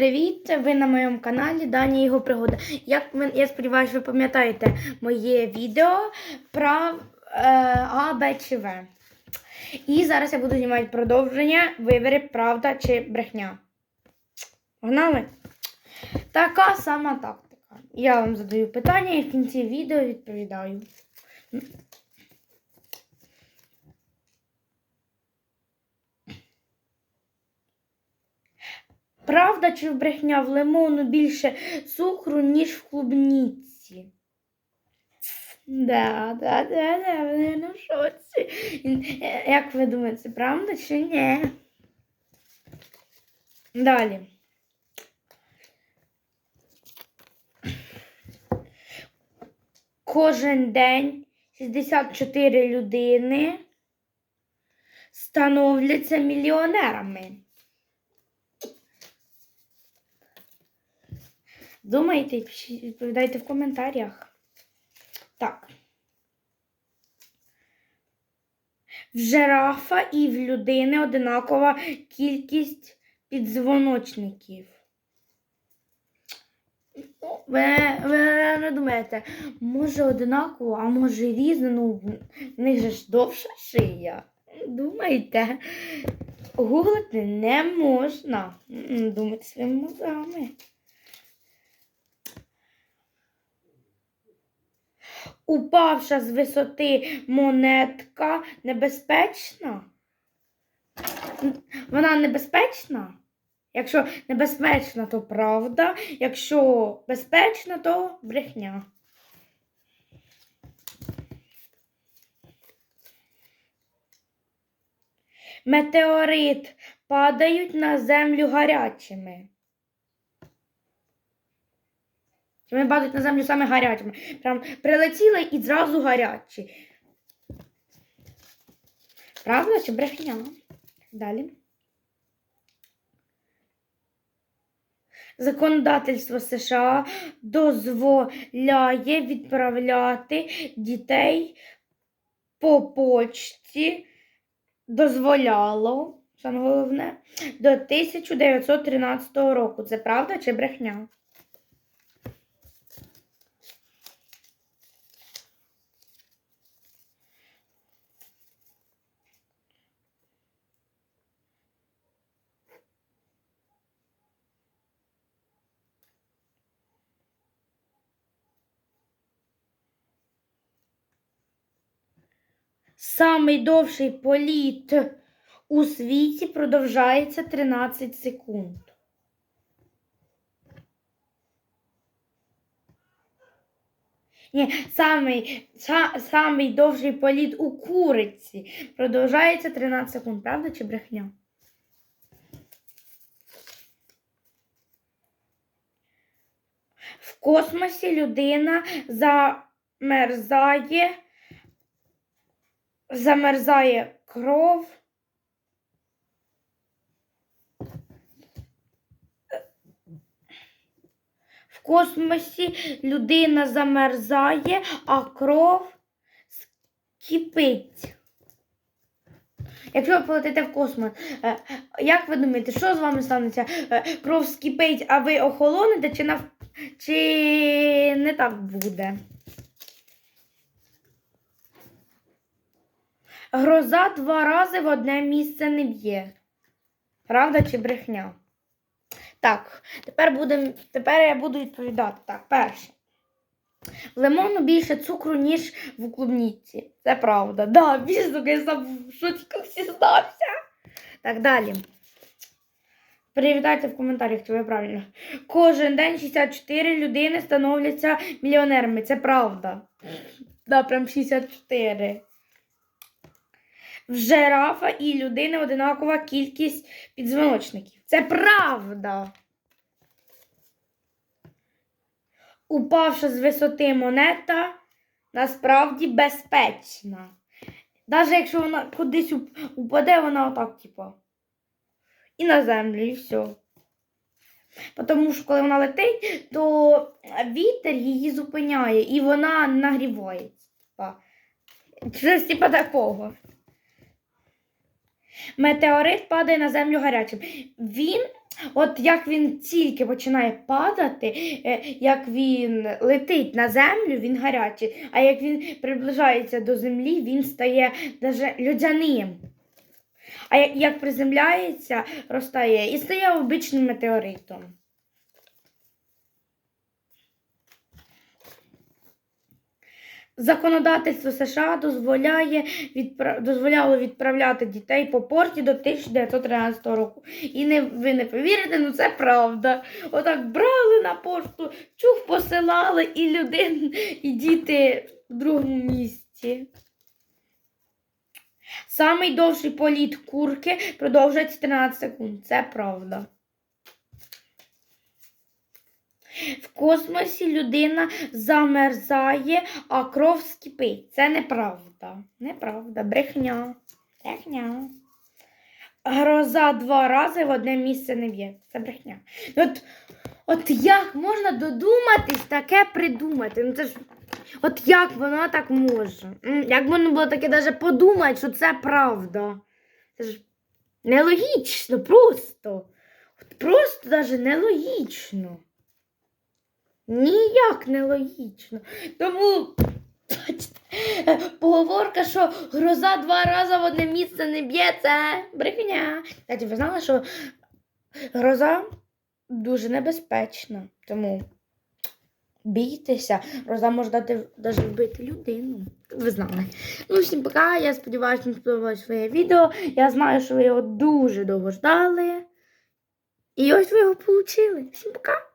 привіт! Ви на моєму каналі Дані його пригода. Як ви, я сподіваюся, ви пам'ятаєте моє відео про е, А, Б чи В. І зараз я буду знімати продовження вибери правда чи брехня. Погнали? Така сама тактика. Я вам задаю питання і в кінці відео відповідаю. Правда чи брехня в лимону більше цукру, ніж в клубніці? Да, да, да, да, вони на шоці. Як ви думаєте, правда чи ні? Далі. Кожен день 64 людини становляться мільйонерами. Думайте, відповідайте в коментарях. Так. В жирафа і в людини одинакова кількість піддзвоночників. Ну, Ви, ви не думаєте, може одинаково, а може різно, ну в них же ж довша шия. Думайте, гуглити не можна. Думайте своїми мозгами. Упавша з висоти монетка небезпечна? Вона небезпечна? Якщо небезпечна, то правда. Якщо безпечна, то брехня. Метеорит падають на землю гарячими. Вони падають на землю саме гарячими. Прям прилетіли і зразу гарячі. Правда чи брехня? Далі. Законодательство США дозволяє відправляти дітей по почті. Дозволяло, саме головне, до 1913 року. Це правда чи брехня? Самий довший політ у світі продовжається 13 секунд. Ні, самий, са, самий довший політ у куриці продовжається 13 секунд. Правда чи брехня? В космосі людина замерзає замерзає кров. В космосі людина замерзає, а кров кипить. Якщо ви полетите в космос, е, як ви думаєте, що з вами станеться? Е, Кров скипить, а ви охолонете, чи, нав... чи не так буде? Гроза два рази в одне місце не б'є. Правда чи брехня? Так, тепер, будем, тепер я буду відповідати. Так, перше. В лимону більше цукру, ніж в клубніці. Це правда. Да, цукру, я сам в шоці всі здався. Так, далі. Привітайте в коментарях, чи ви правильно. Кожен день 64 людини становляться мільйонерами. Це правда. Да, прям 64. В жирафа і людини одинакова кількість підзвоночників. Це правда. Упавши з висоти монета, насправді безпечна. Навіть якщо вона кудись упаде, вона отак, типу. І на землю, і все. Тому що коли вона летить, то вітер її зупиняє і вона нагрівається. Типа. Щось типа такого. Метеорит падає на землю гарячим. Він От як він тільки починає падати, е, як він летить на землю, він гарячий. А як він приближається до землі, він стає людяним. А як приземляється, розтає і стає обичним метеоритом. Законодательство США дозволяє відпра... дозволяло відправляти дітей по порті до 1913 року. І не, ви не повірите, ну це правда. Отак брали на пошту, чух посилали і людей, і діти в другому місці. Самий довший політ курки продовжується 13 секунд. Це правда. В космосі людина замерзає, а кров скипить. Це неправда. Неправда. Брехня. Брехня. Гроза два рази в одне місце не б'є. Це брехня. От, от як можна додуматись таке придумати? Ну це ж. От як вона так може? Як можна було таке навіть подумати, що це правда? Це ж нелогічно просто. От просто навіть нелогічно. Ніяк не логічно. Тому бачите, е, поговорка, що гроза два рази в одне місце не б'є, це брехня. Кстати, ви знали, що гроза дуже небезпечна. Тому бійтеся, гроза може дати навіть вбити людину. Ви знали. Ну, всім пока. Я сподіваюся, вам сподобалось своє відео. Я знаю, що ви його дуже довго ждали. І ось ви його отримали. Всім пока!